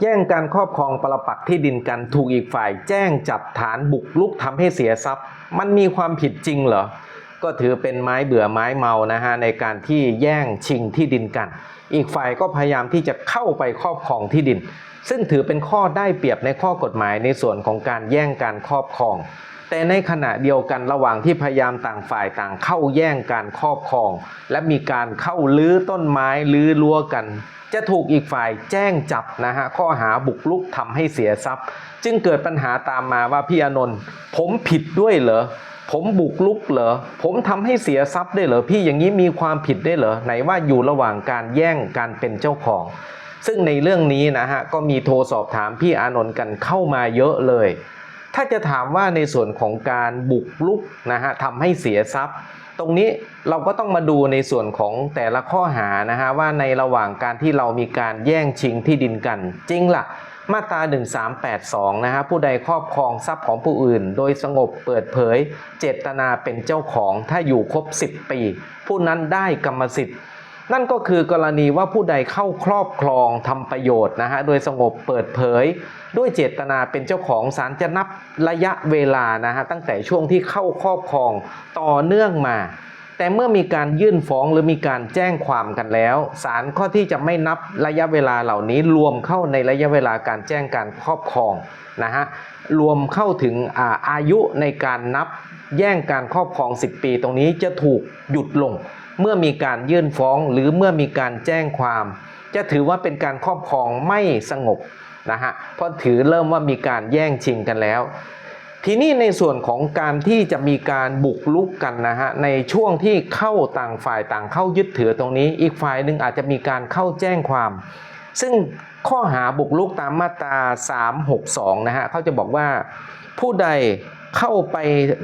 แย่งการครอบครองปรปักษ์ที่ดินกันถูกอีกฝ่าย แจ้งจับฐานบุกรุกทำให้เสียทรัพย์ มันมีความผิดจริงเหรอ ก็ถือเป็นไม้เบื่อไม้เมานะฮะในการที่แย่งชิงที่ดินกัน อีกฝ่ายก็พยายามที่จะเข้าไปครอบครองที่ดิน ซึ่งถือเป็นข้อได้เปรียบในข้อกฎหมายในส่วนของการแย่งการครอบครอง แต่ในขณะเดียวกันระหว่างที่พยายามต่างฝ่ายต่างเข้าแย่งการครอบครอง และมีการเข้าลื้อต้นไม้ลื้อรั้วกัน จะถูกอีกฝ่ายแจ้งจับนะฮะข้อหาบุกรุกทำให้เสียทรัพย์ จึงเกิดปัญหาตามมาว่าพี่อนนท์ผมผิดด้วยเหรอผมบุกลุกเหรอ ผมทำให้เสียทรัพย์ได้เหรอ พี่อย่างนี้มีความผิดได้เหรอ ไหนว่าอยู่ระหว่างการแย่งการเป็นเจ้าของ ซึ่งในเรื่องนี้นะฮะ ก็มีโทรสอบถามพี่อานนท์กันเข้ามาเยอะเลย ถ้าจะถามว่าในส่วนของการบุกลุกนะฮะทำให้เสียทรัพย์ ตรงนี้เราก็ต้องมาดูในส่วนของแต่ละข้อหานะฮะว่าในระหว่างการที่เรามีการแย่งชิงที่ดินกัน จริงล่ะมาตรา 1382 นะฮะผู้ใดครอบครองทรัพย์ของผู้อื่น โดยสงบเปิดเผย เจตนาเป็นเจ้าของถ้าอยู่ครบ 10 ปี ผู้นั้นได้กรรมสิทธิ์ นั่นก็คือกรณีว่าผู้ใดเข้าครอบครองทำประโยชน์นะฮะโดยสงบเปิดเผย ด้วยเจตนาเป็นเจ้าของศาลจะนับระยะเวลานะฮะตั้งแต่ช่วงที่เข้าครอบครองต่อเนื่องมา แต่เมื่อมีการยื่นฟ้องหรือมีการแจ้งความกันแล้วศาลข้อที่จะไม่นับระยะเวลาเหล่านี้รวมเข้าในระยะเวลาการแจ้งการครอบครองนะฮะรวมเข้าถึงอาอายุในการนับแย่งการครอบครอง 10 ปีตรงนี้จะถูกหยุดลง เมื่อมีการยื่นฟ้องหรือเมื่อมีการแจ้งความ จะถือว่าเป็นการครอบครองไม่สงบนะฮะเพราะถือเริ่มว่ามีการแย่งชิงกันแล้ว ทีนี้ในส่วนของการที่จะมีการบุกลุกกันนะฮะในช่วงที่เข้าต่างฝ่ายต่างเข้ายึดถือตรงนี้ อีกฝ่ายหนึ่งอาจจะมีการเข้าแจ้งความ ซึ่งข้อหาบุกลุกตามมาตรา 362 นะฮะเขาจะบอกว่าผู้ใด เข้าไป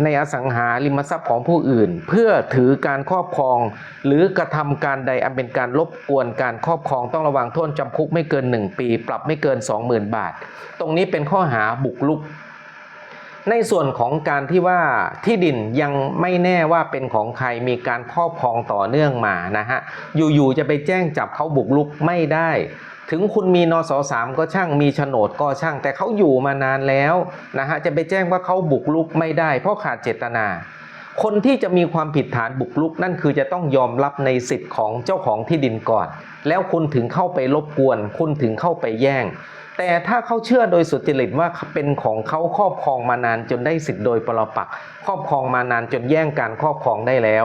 ในอสังหาริมทรัพย์ของผู้อื่น เพื่อถือการครอบครอง หรือกระทำการใดอันเป็นการรบกวนการครอบครองต้องระวังโทษจำคุกไม่เกิน 1 ปี ปรับไม่เกิน 20,000 บาท ตรงนี้เป็นข้อหาบุกลุก ในส่วนของการที่ว่าที่ดินยังไม่แน่ว่าเป็นของใครมีการครอบครองต่อเนื่องมานะฮะอยู่ๆจะไปแจ้งจับเขาบุกลุกไม่ได้ ถึงคุณมีนสสามก็ช่างมีโฉนดก็ช่าง แต่เขาอยู่มานานแล้วนะฮะจะไปแจ้งว่าเขาบุกลุกไม่ได้ เพราะขาดเจตนา คนที่จะมีความผิดฐานบุกรุกนั่นคือจะต้องยอมรับในสิทธิ์ของเจ้าของที่ดินก่อน แล้วคุณถึงเข้าไปรบกวน คุณถึงเข้าไปแย่ง แต่ถ้าเขาเชื่อโดยสุจริตว่าเป็นของเขาครอบครองมานานจนได้สิทธิ์โดยปรปักครอบครองมานานจนแย่งการครอบครองได้แล้ว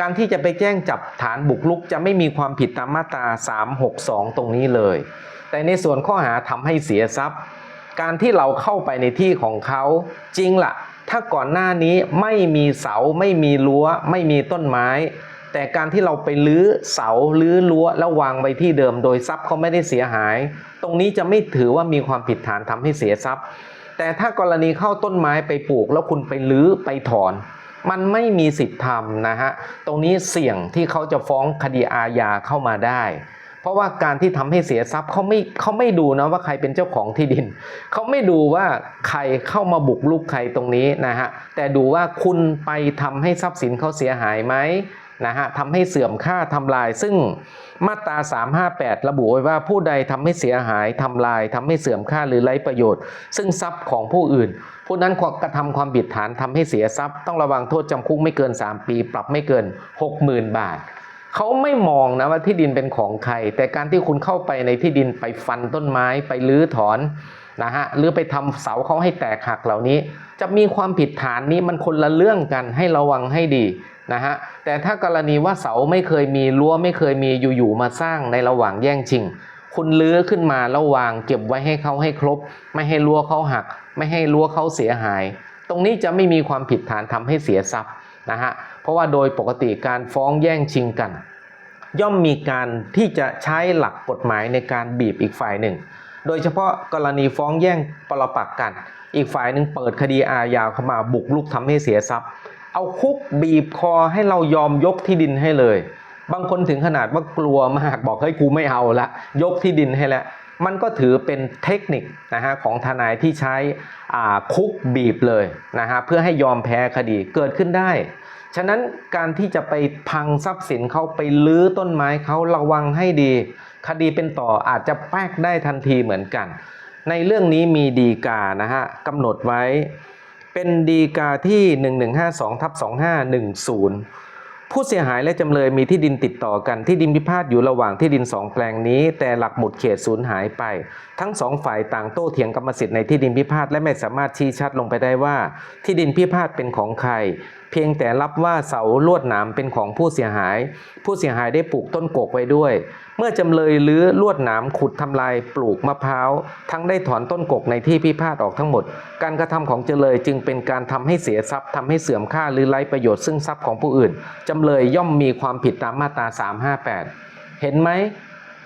การที่จะไปแจ้งจับฐานบุกรุกจะไม่มีความผิดตามมาตรา 362 ตรงนี้เลย แต่ในส่วนข้อหาทำให้เสียทรัพย์ การที่เราเข้าไปในที่ของเขาจริงละ่ะ ถ้าก่อนหน้านี้ไม่มีเสาไม่มีรั้ว ไม่มีต้นไม้ แต่การที่เราไปลื้อเสาลื้อรั้วแล้ววางไว้ที่เดิม โดยทรัพย์เขาไม่ได้เสียหาย ตรงนี้จะไม่ถือว่ามีความผิดฐานทำให้เสียทรัพย์ แต่ถ้ากรณีเข้าต้นไม้ไปปลูก แล้วคุณไปลื้อไปถอน มันไม่มีสิทธิ์ทำนะฮะตรงนี้เสี่ยงที่เขาจะฟ้องคดีอาญาเข้ามาได้ ราะว่าการที่ทำให้เสียทรัพย์เขาไม่เขาไม่ดูนะว่าใครเป็นเจ้าของที่ดิน เขาไม่ดูว่าใครเข้ามาบุกลุกใครตรงนี้นะฮะแต่ดูว่าคุณไปทำให้ทรัพย์สินเขาเสียหายไหมนะฮะทำให้เสื่อมค่าทำลาย ซึ่งมาตรา 358 ระบุไว้ว่าผู้ใดทำให้เสียหายทำลายทำให้เสื่อมค่าหรือไร้ประโยชน์ ซึ่งทรัพย์ของผู้อื่น ผู้นั้นกระทำความผิดฐานทำให้เสียทรัพย์ ต้องระวังโทษจำคุกไม่เกิน 3 ปี ปรับไม่เกิน 60,000 บาท เขาไม่มองนะว่าที่ดินเป็นของใคร แต่การที่คุณเข้าไปในที่ดินไปฟันต้นไม้ไปลื้อถอนนะฮะหรือไปทำเสาเขาให้แตกหักเหล่านี้ จะมีความผิดฐานนี้มันคนละเรื่องกันให้ระวังให้ดีนะฮะแต่ถ้ากรณีว่าเสาไม่เคยมีรั้วไม่เคยมีอยู่ๆมาสร้างในระหว่างแย่งชิง คุณลื้อขึ้นมาแล้ววางเก็บไว้ให้เขาให้ครบ ไม่ให้รั้วเขาหัก ไม่ให้รั้วเขาเสียหาย ตรงนี้จะไม่มีความผิดฐานทำให้เสียทรัพย์นะฮะ ราะว่าโดยปกติการฟ้องแย่งชิงกัน ย่อมมีการที่จะใช้หลักกฎหมายในการบีบอีกฝ่ายหนึ่ง โดยเฉพาะกรณีฟ้องแย่งปรปักกัน อีกฝ่ายหนึ่งเปิดคดีอาญาเข้ามาบุกลุกทำให้เสียทรัพย์ เอาคุกบีบคอให้เรายอมยกที่ดินให้เลย บางคนถึงขนาดว่ากลัวมากบอกเฮ้ยกูไม่เอาละยกที่ดินให้แล้วมันก็ถือเป็นเทคนิคนะฮะของทนายที่ใช้คุกบีบเลยนะฮะเพื่อให้ยอมแพ้คดีเกิดขึ้นได้ ฉะนั้นการที่จะไปพังทรัพย์สินเขาไปลื้อต้นไม้เขาระวังให้ดี คดีเป็นต่ออาจจะแป๊กได้ทันทีเหมือนกัน ในเรื่องนี้มีดีกานะฮะกำหนดไว้ เป็นดีกาที่ 1152ทับ2510 ผู้เสียหายและจำเลยมีที่ดินติดต่อกันที่ดินพิพาทอยู่ระหว่างที่ดินสองแปลงนี้ แต่หลักหมุดเขตสูญหายไป ทั้งสองฝ่ายต่างโต้เถียงกรรมสิทธิ์ในที่ดินพิพาทและไม่สามารถชี้ชัดลงไปได้ว่า ที่ดินพิพาทเป็นของใคร เพียงแต่รับว่าเสาลวดหนามเป็นของผู้เสียหาย ผู้เสียหายได้ปลูกต้นกกไว้ด้วย เมื่อจำเลยลื้อลวดหนามขุดทำลายปลูกมะพร้าวทั้งได้ถอนต้นกกในที่พิพาทออกทั้งหมด การกระทำของจำเลยจึงเป็นการทำให้เสียทรัพย์ทำให้เสื่อมค่าหรือไร้ประโยชน์ซึ่งทรัพย์ของผู้อื่นจำเลยย่อมมีความผิดตามมาตรา 358 เห็นไหม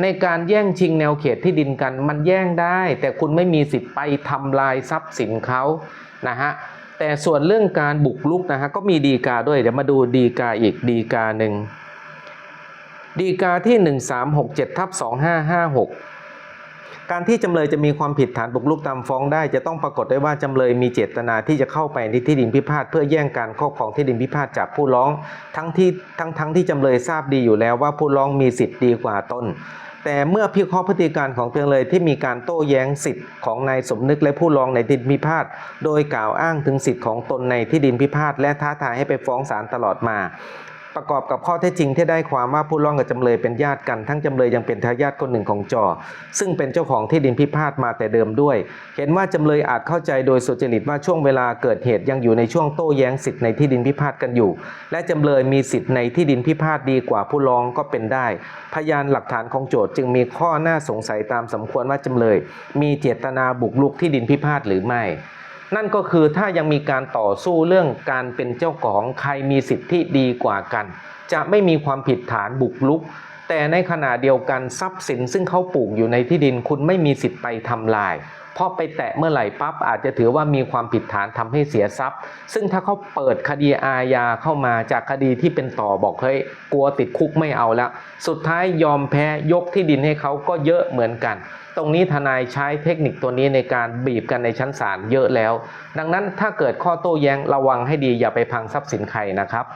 ในการแย่งชิงแนวเขตที่ดินกัน มันแย่งได้ แต่คุณไม่มีสิทธิ์ไปทำลายทรัพย์สินเขานะฮะแต่ส่วนเรื่องการบุกรุกนะฮะก็มีดีกาด้วย เดี๋ยวมาดูดีกาอีกดีกาหนึ่งดีกาที่ 1367ทับ2556 การที่จำเลยจะมีความผิดฐานบุกรุกตามฟ้องได้ จะต้องปรากฏได้ว่าจำเลยมีเจตนาที่จะเข้าไปในที่ดินพิพาทเพื่อแย่งการครอบครองที่ดินพิพาทจากผู้ร้อง ทั้งที่ทั้งทั้งที่จำเลยทราบดีอยู่แล้วว่าผู้ร้องมีสิทธิ์ดีกว่าตนแต่เมื่อพิเคราะห์พฤติการของจำเลยที่มีการโต้แย้งสิทธิ์ของนายสมนึกและผู้ร้องในที่ดินพิพาทโดยกล่าวอ้างถึงสิทธิ์ของตนในที่ดินพิพาทและท้าทายให้ไปฟ้องศาลตลอดมา ประกอบกับข้อเท็จจริงที่ได้ความว่าผู้ร้องกับจำเลยเป็นญาติกัน ทั้งจำเลยยังเป็นทายาทคนหนึ่งของจอ ซึ่งเป็นเจ้าของที่ดินพิพาทมาแต่เดิมด้วย เห็นว่าจำเลยอาจเข้าใจโดยสุจริตว่าช่วงเวลาเกิดเหตุยังอยู่ในช่วงโต้แย้งสิทธิ์ในที่ดินพิพาทกันอยู่ และจำเลยมีสิทธิ์ในที่ดินพิพาทดีกว่าผู้ร้องก็เป็นได้ พยานหลักฐานของโจทย์จึงมีข้อน่าสงสัยตามสมควรว่าจำเลย มีเจตนาบุกรุกที่ดินพิพาทหรือไม่ นั่นก็คือถ้ายังมีการต่อสู้เรื่องการเป็นเจ้าของใครมีสิทธิดีกว่ากัน จะไม่มีความผิดฐานบุกลุก แต่ในขณะเดียวกันทรัพย์สินซึ่งเขาปลูกอยู่ในที่ดินคุณไม่มีสิทธิ์ไปทำลาย เพราะไปแตะเมื่อไหร่ปั๊บอาจจะถือว่ามีความผิดฐานทำให้เสียทรัพย์ ซึ่งถ้าเขาเปิดคดีอาญาเข้ามาจากคดีที่เป็นต่อบอกเฮ้ยกลัวติดคุกไม่เอาแล้วสุดท้ายยอมแพ้ยกที่ดินให้เขาก็เยอะเหมือนกัน ตรงนี้ทนายใช้เทคนิคตัวนี้ในการบีบกันในชั้นศาลเยอะแล้ว ดังนั้นถ้าเกิดข้อโต้แย้งระวังให้ดีอย่าไปพังทรัพย์สินใครนะครับ